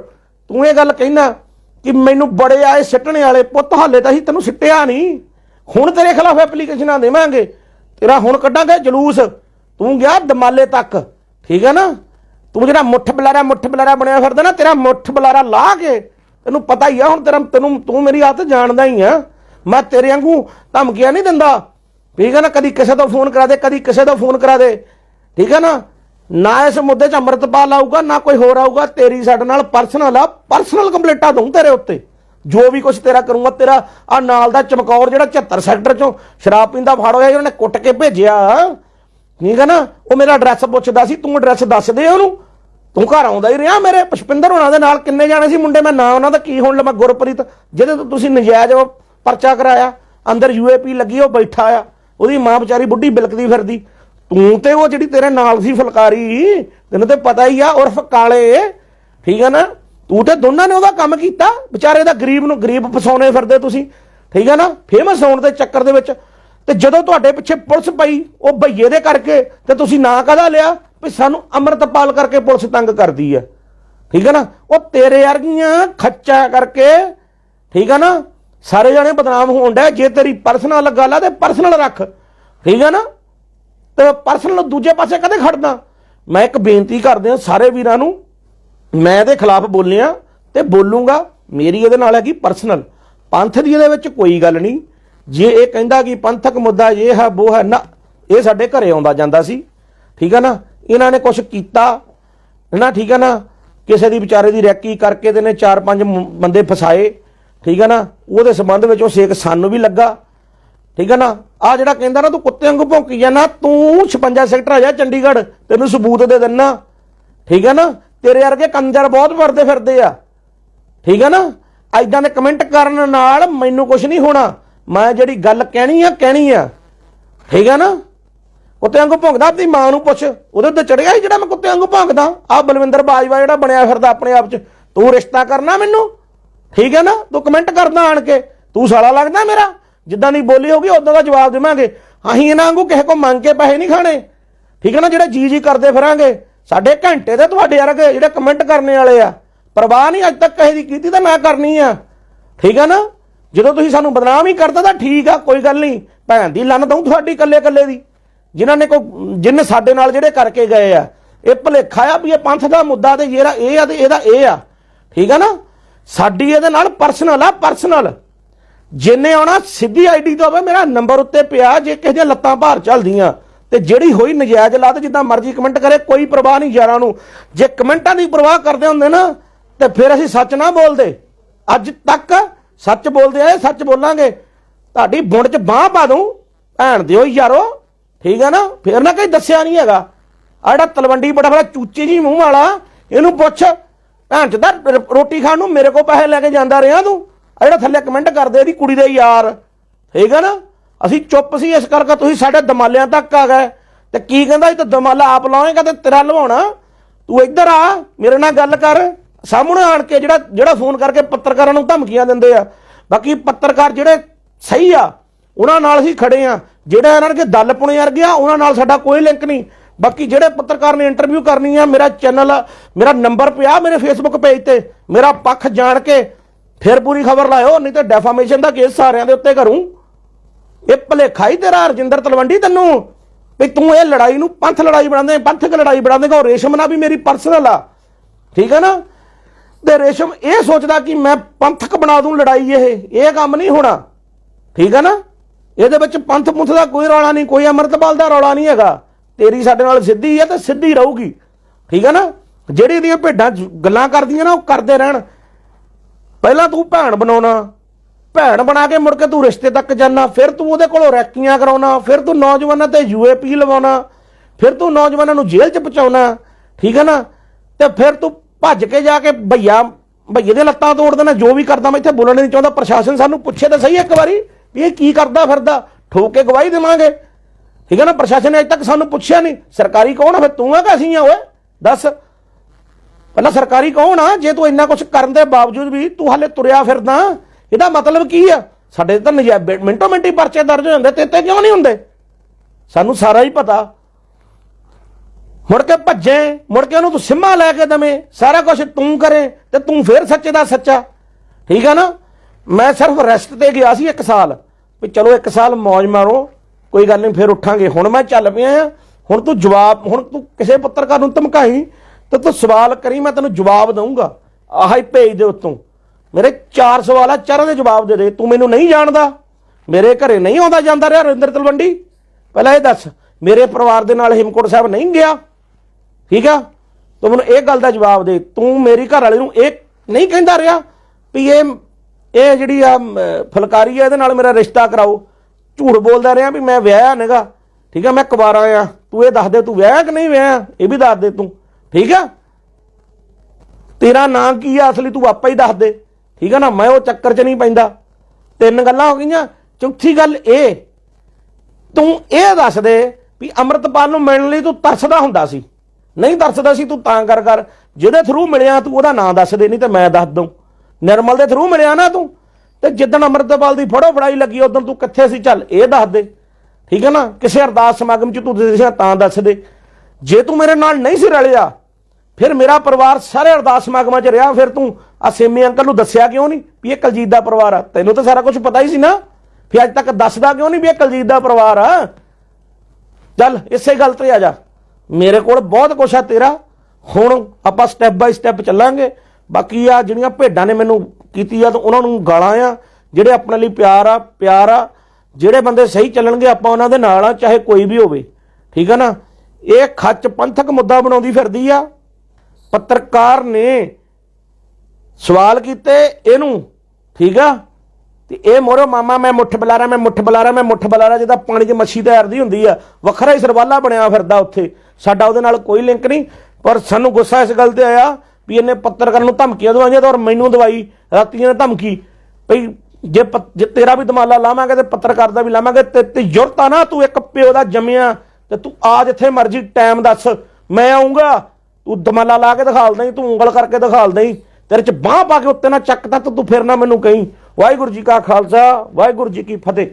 ਤੂੰ ਇਹ ਗੱਲ ਕਹਿਣਾ ਕਿ ਮੈਨੂੰ ਬੜੇ ਆਏ ਸਿੱਟਣੇ ਵਾਲੇ ਪੁੱਤ, ਹਾਲੇ ਤਾਂ ਅਸੀਂ ਤੈਨੂੰ ਸਿੱਟਿਆ ਨਹੀਂ। ਹੁਣ ਤੇਰੇ ਖਿਲਾਫ ਐਪਲੀਕੇਸ਼ਨਾਂ ਦੇਵਾਂਗੇ। ਤੇਰਾ ਹੁਣ ਕੱਢਾਂਗੇ ਜਲੂਸ। ਤੂੰ ਗਿਆ ਦਮਾਲੇ ਤੱਕ। ਠੀਕ ਹੈ ਨਾ? ਤੂੰ ਜਿਹੜਾ ਮੁੱਠ ਬਲਾਰਾ ਮੁੱਠ ਬਲਾਰਾ ਬਣਿਆ ਫਿਰਦਾ ਨਾ, ਤੇਰਾ ਮੁੱਠ ਬਲਾਰਾ ਲਾ ਕੇ ਤੈਨੂੰ ਪਤਾ ਹੀ ਆ, ਹੁਣ ਤੇਰਾ ਤੈਨੂੰ ਤੂੰ ਮੇਰੀ ਆਦਤ ਜਾਣਦਾ ਹੀ ਆ। ਮੈਂ ਤੇਰੇ ਵਾਂਗੂ ਧਮਕੀਆਂ ਨਹੀਂ ਦਿੰਦਾ। ਠੀਕ ਹੈ ਨਾ? ਕਦੀ ਕਿਸੇ ਤੋਂ ਫੋਨ ਕਰਾ ਦੇ, ਕਦੀ ਕਿਸੇ ਤੋਂ ਫੋਨ ਕਰਾ ਦੇ। ਠੀਕ ਹੈ ਨਾ? ਨਾ ਇਸ ਮੁੱਦੇ 'ਚ ਅੰਮ੍ਰਿਤਪਾਲ ਆਊਗਾ, ਨਾ ਕੋਈ ਹੋਰ ਆਊਗਾ, ਤੇਰੀ ਸਾਡੇ ਨਾਲ ਪਰਸਨਲ ਆ ਪਰਸਨਲ ਕੰਪਲੇਂਟਾਂ ਦਊਂ ਤੇਰੇ ਉੱਤੇ। ਜੋ ਵੀ ਕੁਝ ਤੇਰਾ ਕਰੂੰਗਾ, ਤੇਰਾ ਆ ਨਾਲ ਦਾ ਚਮਕੌਰ ਜਿਹੜਾ 74 ਸੈਕਟਰ 'ਚੋਂ ਸ਼ਰਾਬ ਪੀਂਦਾ ਫੜ ਹੋਇਆ ਜਿਹਨੇ ਕੁੱਟ ਕੇ ਭੇਜਿਆ, ਠੀਕ ਹੈ ਨਾ? ਉਹ ਮੇਰਾ ਐਡਰੈਸ ਪੁੱਛਦਾ ਸੀ, ਤੂੰ ਐਡਰੈਸ ਦੱਸ ਦੇ ਉਹਨੂੰ। ਤੂੰ ਘਰ ਆਉਂਦਾ ਹੀ ਰਿਹਾ ਮੇਰੇ, ਪੁਸ਼ਪਿੰਦਰ ਹੋਣਾ ਦੇ ਨਾਲ ਕਿੰਨੇ ਜਾਣੇ ਸੀ ਮੁੰਡੇ, ਮੈਂ ਨਾਂ ਉਹਨਾਂ ਦਾ ਕੀ ਹੋਣ ਲਵਾਂ ਗੁਰਪ੍ਰੀਤ, ਜਿਹਦੇ ਤੋਂ ਤੁਸੀਂ ਨਜਾਇਜ਼ ਪਰਚਾ ਕਰਾਇਆ, ਅੰਦਰ ਯੂਏਪੀ ਲੱਗੀ, ਉਹ ਬੈਠਾ ਆ, ਉਹਦੀ ਮਾਂ ਵਿਚਾਰੀ ਬੁੱਢੀ ਬਿਲਕਦੀ ਫਿਰਦੀ। ਤੂੰ ਤੇ ਉਹ ਜਿਹੜੀ ਤੇਰੇ ਨਾਲ ਸੀ ਫਲਕਾਰੀ, ਤੈਨੂੰ ਤੇ ਪਤਾ ਹੀ ਆ ਉਰਫ ਕਾਲੇ। ਠੀਕ ਹੈ ਨਾ? ਤੂੰ ਤੇ ਦੋਨਾਂ ਨੇ ਉਹਦਾ ਕੰਮ ਕੀਤਾ। ਵਿਚਾਰੇ ਦਾ ਗਰੀਬ ਨੂੰ ਗਰੀਬ ਫਸਾਉਣੇ ਫਿਰਦੇ ਤੁਸੀਂ। ਠੀਕ ਹੈ ਨਾ? ਫੇਮਸ ਹੋਣ ਦੇ ਚੱਕਰ ਦੇ ਵਿੱਚ। ਤੇ ਜਦੋਂ ਤੁਹਾਡੇ ਪਿੱਛੇ ਪੁਲਿਸ ਪਈ, ਉਹ ਭਈਏ ਦੇ ਕਰਕੇ ਤੇ ਤੁਸੀਂ ਨਾਂ ਕਾਹਦਾ ਲਿਆ? ਵੀ ਸਾਨੂੰ ਅੰਮ੍ਰਿਤਪਾਲ ਕਰਕੇ ਪੁਲਿਸ ਤੰਗ ਕਰਦੀ ਆ। ਠੀਕ ਹੈ ਨਾ? ਉਹ ਤੇਰੇ ਵਰਗੀਆਂ ਖੱਚਾ ਕਰਕੇ। ਠੀਕ ਹੈ ਨਾ? ਸਾਰੇ ਜਣੇ ਬਦਨਾਮ ਹੋਣ ਡੈ ਜੇ ਤੇਰੀ ਪਰਸਨਲ ਗੱਲ ਆ ਤੇ ਪਰਸਨਲ ਰੱਖ। ਠੀਕ ਹੈ ਨਾ? ਤੇ ਪਰਸਨਲ ਦੂਜੇ ਪਾਸੇ ਕਦੇ ਖੜਦਾ? ਮੈਂ ਇੱਕ ਬੇਨਤੀ ਕਰਦੇ ਹਾਂ ਸਾਰੇ ਵੀਰਾਂ ਨੂੰ, ਮੈਂ ਇਹਦੇ ਖਿਲਾਫ ਬੋਲਿਆ ਤੇ ਬੋਲੂੰਗਾ, ਮੇਰੀ ਇਹਦੇ ਨਾਲ ਹੈਗੀ ਪਰਸਨਲ ਪੰਥ ਦੀ ਇਹਦੇ ਵਿੱਚ ਕੋਈ ਗੱਲ ਨਹੀਂ। ਜੇ ਇਹ ਕਹਿੰਦਾ ਕਿ ਪੰਥਕ ਮੁੱਦਾ ਇਹ ਹੈ ਉਹ ਹੈ, ਨਾ, ਇਹ ਸਾਡੇ ਘਰੇ ਆਉਂਦਾ ਜਾਂਦਾ ਸੀ। ਠੀਕ ਹੈ ਨਾ? ਇਹਨਾਂ ਨੇ ਕੁਝ ਕੀਤਾ ਨਾ? ਠੀਕ ਹੈ ਨਾ? ਕਿਸੇ ਦੀ ਵਿਚਾਰੇ ਦੀ ਰੈਕੀ ਕਰਕੇ ਤੇ ਨੇ ਚਾਰ ਪੰਜ ਬੰਦੇ ਫਸਾਏ। ਠੀਕ ਹੈ ਨਾ? ਉਹਦੇ ਸੰਬੰਧ ਵਿੱਚ ਉਹ ਸੇਕ ਸਾਨੂੰ ਵੀ ਲੱਗਾ। ਠੀਕ ਹੈ ਨਾ? ਆ ਜਿਹੜਾ ਕਹਿੰਦਾ ਨਾ ਤੂੰ ਕੁੱਤੇ ਵਾਂਗੂ ਭੌਂਕੀ ਜਾਣਾ ਤੂੰ 56 ਸੈਕਟਰ ਆ ਜਾ ਚੰਡੀਗੜ੍ਹ ਤੈਨੂੰ ਸਬੂਤ ਦੇ ਦਿੰਨਾ। ਠੀਕ ਹੈ ਨਾ? ਤੇਰੇ ਵਰਗੇ ਕੰਜਰ ਬਹੁਤ ਵਰਦੇ ਫਿਰਦੇ ਆ। ਠੀਕ ਹੈ ਨਾ? ਐਦਾਂ ਦੇ ਕਮੈਂਟ ਕਰਨ ਨਾਲ ਮੈਨੂੰ ਕੁਝ ਨਹੀਂ ਹੋਣਾ। ਮੈਂ ਜਿਹੜੀ ਗੱਲ ਕਹਿਣੀ ਆ ਕਹਿਣੀ ਆ। ਠੀਕ ਹੈ ਨਾ? ਕੁੱਤੇ ਵਾਂਗੂ ਭੌਂਕਦਾ, ਆਪਣੀ ਮਾਂ ਨੂੰ ਪੁੱਛ। ਉਹਦੇ ਉੱਤੇ ਚੜਿਆ ਸੀ ਜਿਹੜਾ ਮੈਂ ਕੁੱਤੇ ਵਾਂਗੂ ਭੌਂਕਦਾ। ਆ ਬਲਵਿੰਦਰ ਬਾਜਵਾ ਜਿਹੜਾ ਬਣਿਆ ਫਿਰਦਾ ਆਪਣੇ ਆਪ 'ਚ। ਤੂੰ ਰਿਸ਼ਤਾ ਕਰਨਾ ਮੈਨੂੰ? ਠੀਕ ਹੈ ਨਾ? ਤੂੰ ਕਮੈਂਟ ਕਰਦਾ ਆਣ ਕੇ। ਤੂੰ ਸਾਲਾ ਲੱਗਦਾ ਮੇਰਾ? ਜਿੱਦਾਂ ਦੀ ਬੋਲੀ ਹੋਗੀ ਉਦਾਂ ਦਾ ਜਵਾਬ ਦੇਵਾਂਗੇ। ਅਸੀਂ ਇਹਨਾਂ ਵਾਂਗੂ ਕਿਸੇ ਕੋ ਮੰਗ ਕੇ ਪੈਸੇ ਨਹੀਂ ਖਾਣੇ। ਠੀਕ ਹੈ ਨਾ? ਜਿਹੜੇ ਜੀ ਜੀ ਕਰਦੇ ਫਿਰਾਂਗੇ। ਸਾਡੇ ਘੰਟੇ ਦੇ ਤੁਹਾਡੇ ਵਰਗੇ ਜਿਹੜੇ ਕਮੈਂਟ ਕਰਨੇ ਵਾਲੇ ਆ। ਪਰਵਾਹ ਨਹੀਂ, ਅੱਜ ਤੱਕ ਕਿਸੇ ਦੀ ਕੀਤੀ ਤਾਂ ਮੈਂ ਕਰਨੀ ਆ। ਠੀਕ ਹੈ ਨਾ? ਜਦੋਂ ਤੁਸੀਂ ਸਾਨੂੰ ਬਦਨਾਮ ਹੀ ਕਰਦਾ ਤਾਂ ਠੀਕ ਆ, ਕੋਈ ਗੱਲ ਨਹੀਂ। ਭੈਣ ਦੀ ਲੰਨ ਦਊਂ ਤੁਹਾਡੀ ਕੱਲੇ ਕੱਲੇ ਦੀ। ਜਿਨ੍ਹਾਂ ਨੇ ਕੋ ਜਿੰਨੇ ਸਾਡੇ ਨਾਲ ਜਿਹੜੇ ਕਰਕੇ ਗਏ ਆ। ਇਹ ਭਲੇਖਾ ਆ ਵੀ ਇਹ ਪੰਥ ਦਾ ਮੁੱਦਾ ਤੇ ਜਿਹੜਾ ਇਹ ਆ ਤੇ ਇਹਦਾ ਇਹ ਆ। ਠੀਕ ਆ ਨਾ? ਸਾਡੀ ਇਹਦੇ ਨਾਲ ਪਰਸਨਲ ਆ ਪਰਸਨਲ ਜਿੰਨੇ ਆਉਣਾ, ਸਿੱਧੀ ਆਈਡੀ ਤੋਂ ਹੋਵੇ, ਮੇਰਾ ਨੰਬਰ ਉੱਤੇ ਪਿਆ, ਜੇ ਕਿਸੇ ਦੀਆਂ ਲੱਤਾਂ ਭਾਰ ਚੱਲਦੀਆਂ, ਤੇ ਜਿਹੜੀ ਹੋਈ ਨਜਾਇਜ਼ ਲੱਤ, ਜਿੱਦਾਂ ਮਰਜ਼ੀ ਕਮੈਂਟ ਕਰੇ, ਕੋਈ ਪਰਵਾਹ ਨਹੀਂ ਯਾਰਾਂ ਨੂੰ। ਜੇ ਕਮੈਂਟਾਂ ਦੀ ਪਰਵਾਹ ਕਰਦੇ ਹੁੰਦੇ ਨਾ, ਤੇ ਫਿਰ ਅਸੀਂ ਸੱਚ ਨਾ ਬੋਲਦੇ। ਅੱਜ ਤੱਕ ਸੱਚ ਬੋਲਦੇ ਆਏ, ਸੱਚ ਬੋਲਾਂਗੇ। ਤੁਹਾਡੀ ਬੁੰਡ 'ਚ ਬਾਹ ਪਾ ਦੂੰ, ਭੈਣ ਦਿਓ ਯਾਰੋ। ਠੀਕ ਹੈ ਨਾ? ਫਿਰ ਨਾ ਕੋਈ ਦੱਸਿਆ ਨਹੀਂ ਹੈਗਾ। ਆ ਜਿਹੜਾ ਤਲਵੰਡੀ ਬੜਾ ਬੜਾ ਚੂਚੇ ਜੀ ਮੂੰਹ ਵਾਲਾ, ਇਹਨੂੰ ਪੁੱਛ। ਭੈਣ ਚ ਦਾ ਰੋਟੀ ਖਾਣ ਨੂੰ ਮੇਰੇ ਕੋਲ ਪੈਸੇ ਲੈ ਕੇ ਜਾਂਦਾ ਰਿਹਾ ਤੂੰ। ਆ ਜਿਹੜਾ ਥੱਲੇ ਕਮੈਂਟ ਕਰਦੇ ਇਹਦੀ ਕੁੜੀ ਦੇ ਯਾਰ। ਠੀਕ ਹੈ ਨਾ? ਅਸੀਂ ਚੁੱਪ ਸੀ, ਇਸ ਕਰਕੇ ਤੁਸੀਂ ਸਾਡੇ ਦਮਾਲਿਆਂ ਤੱਕ ਆ ਗਏ। ਤੇ ਕੀ ਕਹਿੰਦਾ, ਇਹ ਤਾਂ ਦਮਾਲਾ ਆਪ ਲਾਵੇਂਗਾ ਤੇ ਤੇਰਾ ਲਵਾਉਣਾ। ਤੂੰ ਇੱਧਰ ਆ, ਮੇਰੇ ਨਾਲ ਗੱਲ ਕਰ। ਸਾਹਮਣੇ ਆਣ ਕੇ ਜਿਹੜਾ ਜਿਹੜਾ ਫੋਨ ਕਰਕੇ ਪੱਤਰਕਾਰਾਂ ਨੂੰ ਧਮਕੀਆਂ ਦਿੰਦੇ ਆ। ਬਾਕੀ ਪੱਤਰਕਾਰ ਜਿਹੜੇ ਸਹੀ ਆ, ਉਹਨਾਂ ਨਾਲ ਅਸੀਂ ਖੜੇ ਆ। ਜਿਹੜਾ ਇਹਨਾਂ ਨੇ ਦਲ ਪੁਣੇ ਵਰਗੇ ਆ, ਉਹਨਾਂ ਨਾਲ ਸਾਡਾ ਕੋਈ ਲਿੰਕ ਨਹੀਂ। ਬਾਕੀ ਜਿਹੜੇ ਪੱਤਰਕਾਰ ਨੇ ਇੰਟਰਵਿਊ ਕਰਨੀ ਆ, ਮੇਰਾ ਚੈਨਲ ਮੇਰਾ ਨੰਬਰ ਪਿਆ ਮੇਰੇ ਫੇਸਬੁੱਕ ਪੇਜ ਤੇ। ਮੇਰਾ ਪੱਖ ਜਾਣ ਕੇ ਫਿਰ ਪੂਰੀ ਖਬਰ ਲਾਇਓ, ਨਹੀਂ ਤੇ ਡੈਫਾਮੇਸ਼ਨ ਦਾ ਕੇਸ ਸਾਰਿਆਂ ਦੇ ਉੱਤੇ ਕਰੂੰ। ਇਹ ਭਲੇਖਾ ਹੀ ਤੇਰਾ ਰਜਿੰਦਰ ਤਲਵੰਡੀ, ਤੈਨੂੰ। ਵੀ ਤੂੰ ਇਹ ਲੜਾਈ ਨੂੰ ਪੰਥ ਲੜਾਈ ਬਣਾਉਂਦੇ ਪੰਥਕ ਲੜਾਈ ਬਣਾਉਂਦੇ ਉਹ ਰੇਸ਼ਮ ਨਾਲ ਵੀ ਮੇਰੀ ਪਰਸਨਲ ਆ। ਠੀਕ ਹੈ ਨਾ? ਤੇ ਰੇਸ਼ਮ ਇਹ ਸੋਚਦਾ ਕਿ ਮੈਂ ਪੰਥਕ ਬਣਾ ਦੂੰ ਲੜਾਈ ਇਹ ਇਹ ਕੰਮ ਨਹੀਂ ਹੋਣਾ। ਠੀਕ ਹੈ ਨਾ? ਇਹਦੇ ਵਿੱਚ ਪੰਥ ਪੁੰਥ ਦਾ ਕੋਈ ਰੌਲਾ ਨਹੀਂ, ਕੋਈ ਅਮਰਤਪਾਲ ਦਾ ਰੌਲਾ ਨਹੀਂ ਹੈਗਾ। ਤੇਰੀ ਸਾਡੇ ਨਾਲ ਸਿੱਧੀ ਹੈ ਤੇ ਸਿੱਧੀ ਰਹੂਗੀ। ਠੀਕ ਹੈ ਨਾ? ਜਿਹੜੀ ਦੀਆਂ ਭੇਡਾਂ ਗੱਲਾਂ ਕਰਦੀਆਂ ਨਾ, ਉਹ ਕਰਦੇ ਰਹਿਣ। ਪਹਿਲਾਂ ਤੂੰ ਭੈਣ ਬਣਾਉਣਾ, ਭੈਣ ਬਣਾ ਕੇ ਮੁੜ ਕੇ ਤੂੰ ਰਿਸ਼ਤੇ ਤੱਕ ਜਾਣਾ ਫਿਰ ਤੂੰ ਉਹਦੇ ਕੋਲੋਂ ਰੈਕੀਆਂ ਕਰਾਉਣਾ, ਫਿਰ ਤੂੰ ਨੌਜਵਾਨਾਂ ਤੇ ਯੂਏਪੀ ਲਵਾਉਣਾ, ਫਿਰ ਤੂੰ ਨੌਜਵਾਨਾਂ ਨੂੰ ਜੇਲ੍ਹ 'ਚ ਪਹੁੰਚਾਉਣਾ, ਠੀਕ ਹੈ ਨਾ? ਤੇ ਫਿਰ ਤੂੰ ਭੱਜ ਕੇ ਜਾ ਕੇ ਭਈਆ, ਭਈਏ ਦੇ ਲੱਤਾਂ ਤੋੜ ਦੇਣਾ, ਜੋ ਵੀ ਕਰਦਾ ਮੈਂ ਇੱਥੇ ਬੋਲਣ ਨਹੀਂ ਚਾਹੁੰਦਾ, ਪ੍ਰਸ਼ਾਸਨ ਸਾਨੂੰ ਪੁੱਛੇ ਤਾਂ ਸਹੀ ਇੱਕ ਵਾਰੀ ਵੀ ਇਹ ਕੀ ਕਰਦਾ ਫਿਰਦਾ, ਠੋਕ ਕੇ ਗਵਾਹੀ ਦੇਵਾਂਗੇ। ਠੀਕ ਹੈ ਨਾ? ਪ੍ਰਸ਼ਾਸਨ ਨੇ ਅਜੇ ਤੱਕ ਸਾਨੂੰ ਪੁੱਛਿਆ ਨਹੀਂ। ਸਰਕਾਰੀ ਕੌਣ ਆ? ਫਿਰ ਤੂੰ ਆ ਕਿ ਅਸੀਂ ਆ, ਓਏ? ਦੱਸ। ਪਹਿਲਾਂ ਸਰਕਾਰੀ ਕੌਣ ਆ? ਜੇ ਤੂੰ ਇੰਨਾ ਕੁਝ ਕਰਨ ਦੇ ਬਾਵਜੂਦ ਵੀ ਤੂੰ ਹਾਲੇ ਤੁਰਿਆ ਫਿਰਦਾ, ਇਹਦਾ ਮਤਲਬ ਕੀ ਆ? ਸਾਡੇ ਤਾਂ ਨਜਾਇਜ਼ ਮਿੰਟੋ ਮਿੰਟੀ ਪਰਚੇ ਦਰਜ ਹੋ ਜਾਂਦੇ, ਤੇ ਤੇ ਕਿਉਂ ਨਹੀਂ ਹੁੰਦੇ? ਸਾਨੂੰ ਸਾਰਾ ਹੀ ਪਤਾ। ਮੁੜ ਕੇ ਭੱਜੇ, ਮੁੜ ਕੇ ਉਹਨੂੰ ਤੂੰ ਸਿੰਮਾ ਲੈ ਕੇ ਦਵੇਂ, ਸਾਰਾ ਕੁਝ ਤੂੰ ਕਰੇ, ਤੇ ਤੂੰ ਫੇਰ ਸੱਚੇ ਦਾ ਸੱਚਾ। ਠੀਕ ਆ ਨਾ? ਮੈਂ ਸਿਰਫ ਰੈਸਟ ਤੇ ਗਿਆ ਸੀ ਇੱਕ ਸਾਲ, ਵੀ ਚਲੋ ਇੱਕ ਸਾਲ ਮौज ਮਾਰੋ, ਕੋਈ ਗੱਲ ਨਹੀਂ, ਫੇਰ ਉੱਠਾਂਗੇ। ਹੁਣ ਮੈਂ ਚੱਲ ਪਿਆ ਆ, ਹੁਣ ਤੂੰ ਜਵਾਬ ਹੁਣ ਤੂੰ ਕਿਸੇ ਪੱਤਰਕਾਰ ਨੂੰ ਧਮਕਾਈ ਤਾਂ ਤੂੰ ਸਵਾਲ ਕਰੀ ਮੈਂ ਤੈਨੂੰ ਜਵਾਬ ਦਊਂਗਾ। ਆਹ ਹੀ ਭੇਜ ਦੇ ਉੱਤੋਂ। ਮੇਰੇ ਚਾਰ ਸਵਾਲ ਆ ਚਾਰਾਂ ਦੇ ਜਵਾਬ ਦੇ ਦੇ। ਤੂੰ ਮੈਨੂੰ ਨਹੀਂ ਜਾਣਦਾ। ਮੇਰੇ ਘਰੇ ਨਹੀਂ ਆਉਂਦਾ ਜਾਂਦਾ ਰਿਹਾ ਰਵਿੰਦਰ ਤਲਵੰਡੀ। ਪਹਿਲਾਂ ਇਹ ਦੱਸ ਮੇਰੇ ਪਰਿਵਾਰ ਦੇ ਨਾਲ ਹਿਮਕੋਟ ਸਾਹਿਬ ਨਹੀਂ ਗਿਆ? ਠੀਕ ਆ? ਤੂੰ ਮੈਨੂੰ ਇਹ ਗੱਲ ਦਾ ਜਵਾਬ ਦੇ। ਤੂੰ ਮੇਰੀ ਘਰ ਵਾਲੇ ਨੂੰ ਇਹ ਨਹੀਂ ਕਹਿੰਦਾ ਰਿਹਾ ਵੀ ਇਹ ਇਹ ਜਿਹੜੀ ਆ ਮ, ਫੁਲਕਾਰੀ ਆ ਇਹਦੇ ਨਾਲ ਮੇਰਾ ਰਿਸ਼ਤਾ ਕਰਾਓ। ਝੂਠ ਬੋਲਦਾ ਰਿਹਾ ਵੀ ਮੈਂ ਵਿਆਹਿਆ ਨਹੀਂਗਾ ਠੀਕ ਆ ਮੈਂ ਕੁਵਾਰਾ ਆ। ਤੂੰ ਇਹ ਦੱਸ ਦੇ ਤੂੰ ਵਿਆਹਿਆ ਕਿ ਨਹੀਂ ਵਿਆਹਿਆ? ਇਹ ਵੀ ਦੱਸ ਦੇ ਤੂੰ। ਠੀਕ ਆ? ਤੇਰਾ ਨਾਂ ਕੀ ਆ? ਅਸਲੀ ਤੂੰ ਆਪਾ ਹੀ ਦੱਸ ਦੇ। ਠੀਕ ਆ ਨਾ? ਮੈਂ ਉਹ ਚੱਕਰ 'ਚ ਨਹੀਂ ਪੈਂਦਾ। ਤਿੰਨ ਗੱਲਾਂ ਹੋ ਗਈਆਂ। ਚੌਥੀ ਗੱਲ ਇਹ, ਤੂੰ ਇਹ ਦੱਸ ਦੇ ਵੀ ਅੰਮ੍ਰਿਤਪਾਲ ਨੂੰ ਮਿਲਣ ਲਈ ਤੂੰ ਤਰਸਦਾ ਹੁੰਦਾ ਸੀ। ਨਹੀਂ ਤਰਸਦਾ ਸੀ ਤੂੰ ਤਾਂ ਕਰ ਕਰ। ਜਿਹਦੇ ਥਰੂ ਮਿਲਿਆ ਤੂੰ ਉਹਦਾ ਨਾਂ ਦੱਸ ਦੇ, ਨਹੀਂ ਤੇ ਮੈਂ ਦੱਸ ਦਊਂ। ਨਿਰਮਲ ਦੇ ਥਰੂ ਮਿਲਿਆ ਨਾ ਤੂੰ? ਤੇ ਜਿੱਦਣ ਅੰਮ੍ਰਿਤਪਾਲ ਦੀ ਫੜੋ ਫੜਾਈ ਲੱਗੀ, ਉਦੋਂ ਤੂੰ ਕਿੱਥੇ ਸੀ? ਚੱਲ, ਇਹ ਦੱਸ ਦੇ। ਠੀਕ ਹੈ ਨਾ? ਕਿਸੇ ਅਰਦਾਸ ਸਮਾਗਮ 'ਚ ਤੂੰ ਦੱਸਿਆ ਤਾਂ ਦੱਸ ਦੇ। ਜੇ ਤੂੰ ਮੇਰੇ ਨਾਲ ਨਹੀਂ ਸੀ ਰਲਿਆ, ਫਿਰ ਮੇਰਾ ਪਰਿਵਾਰ ਸਾਰੇ ਅਰਦਾਸ ਸਮਾਗਮਾਂ 'ਚ ਰਿਹਾ, ਫਿਰ ਤੂੰ ਆ ਸੇਮੇ ਅੰਕਲ ਨੂੰ ਦੱਸਿਆ ਕਿਉਂ ਨਹੀਂ ਵੀ ਇਹ ਕਲਜੀਤ ਦਾ ਪਰਿਵਾਰ ਆ? ਤੈਨੂੰ ਤਾਂ ਸਾਰਾ ਕੁਝ ਪਤਾ ਹੀ ਸੀ ਨਾ। ਫਿਰ ਅੱਜ ਤੱਕ ਦੱਸਦਾ ਕਿਉਂ ਨਹੀਂ ਵੀ ਇਹ ਕਲਜੀਤ ਦਾ ਪਰਿਵਾਰ ਆ? ਚੱਲ, ਇਸੇ ਗੱਲ ਤੇ ਆ ਜਾ। ਮੇਰੇ ਕੋਲ ਬਹੁਤ ਕੁਛ ਆ ਤੇਰਾ। ਹੁਣ ਆਪਾਂ ਸਟੈਪ ਬਾਈ ਸਟੈਪ ਚੱਲਾਂਗੇ। ਬਾਕੀ ਆ ਜਿਹੜੀਆਂ ਭੇਡਾਂ ਨੇ ਮੈਨੂੰ ਕੀਤੀ ਆ, ਤਾਂ ਉਹਨਾਂ ਨੂੰ ਗਾਲਾਂ ਆ, ਜਿਹੜੇ ਆਪਣੇ ਲਈ ਪਿਆਰ ਆ ਪਿਆਰ ਆ। ਜਿਹੜੇ ਬੰਦੇ ਸਹੀ ਚੱਲਣਗੇ, ਆਪਾਂ ਉਹਨਾਂ ਦੇ ਨਾਲ ਆ, ਚਾਹੇ ਕੋਈ ਵੀ ਹੋਵੇ। ਠੀਕ ਆ ਨਾ? ਇਹ ਖੱਚ ਪੰਥਕ ਮੁੱਦਾ ਬਣਾਉਂਦੀ ਫਿਰਦੀ ਆ। ਪੱਤਰਕਾਰ ਨੇ ਸਵਾਲ ਕੀਤੇ, ਇਹਨੂੰ, ਠੀਕ ਆ? ਤੇ ਇਹ ਮੋਰੋ, ਮਾਮਾ, ਮੈਂ ਮੁੱਠ ਬਲਾਰਾ, ਮੈਂ ਮੁੱਠ ਬਲਾਰਾ, ਮੈਂ ਮੁੱਠ ਬਲਾਰਾ, ਜਿਹਦਾ ਪਾਣੀ 'ਚ ਮੱਛੀ ਤੈਰਦੀ ਹੁੰਦੀ ਆ। ਵੱਖਰਾ ਹੀ ਸਰਵਾਲਾ ਬਣਿਆ ਫਿਰਦਾ ਉੱਥੇ। ਸਾਡਾ ਉਹਦੇ ਨਾਲ ਕੋਈ ਲਿੰਕ ਨਹੀਂ। ਪਰ ਸਾਨੂੰ ਗੁੱਸਾ ਇਸ ਗੱਲ ਤੇ ਆਇਆ ਵੀ ਇਹਨੇ ਪੱਤਰਕਾਰ ਨੂੰ ਧਮਕੀਆਂ ਦਵਾਈਆਂ ਤੇ ਔਰ ਮੈਨੂੰ ਦਵਾਈ, ਰਾਤੀਆਂ ਨੇ ਧਮਕੀ। ਭਈ, ਜੇ ਪ- ਜੇ ਤੇਰਾ ਵੀ ਦਮਾਲਾ ਲਾਵਾਂਗੇ ਤੇ ਪੱਤਰਕਾਰ ਦਾ ਵੀ ਲਾਵਾਂਗੇ ਤੇ ਤੇ ਜ਼ਰੂਰਤ ਨਾ ਤੂੰ ਇੱਕ ਪਿਓ ਦਾ ਜੰਮਿਆ ਤੇ ਤੂੰ ਆ ਜਿੱਥੇ ਮਰਜ਼ੀ ਟਾਈਮ ਦੱਸ। ਮੈਂ ਆਉਂਗਾ, ਤੂੰ ਦਮਾਲਾ ਲਾ ਕੇ ਦਿਖਾਲ ਦੇਈਂ, ਤੂੰ ਉਂਗਲ ਕਰਕੇ ਦਿਖਾਲ ਦੇਈਂ। ਤੇਰੇ ਚ ਬਾਹ ਪਾ ਕੇ ਉੱਤੇ ਨਾ ਚੱਕ ਤਾ ਤੂੰ ਫਿਰ ਨਾ ਮੈਨੂੰ ਕਹੀਂ। ਵਾਹਿਗੁਰੂ ਜੀ ਕਾ ਖਾਲਸਾ, ਵਾਹਿਗੁਰੂ ਜੀ ਕੀ ਫਤਿਹ।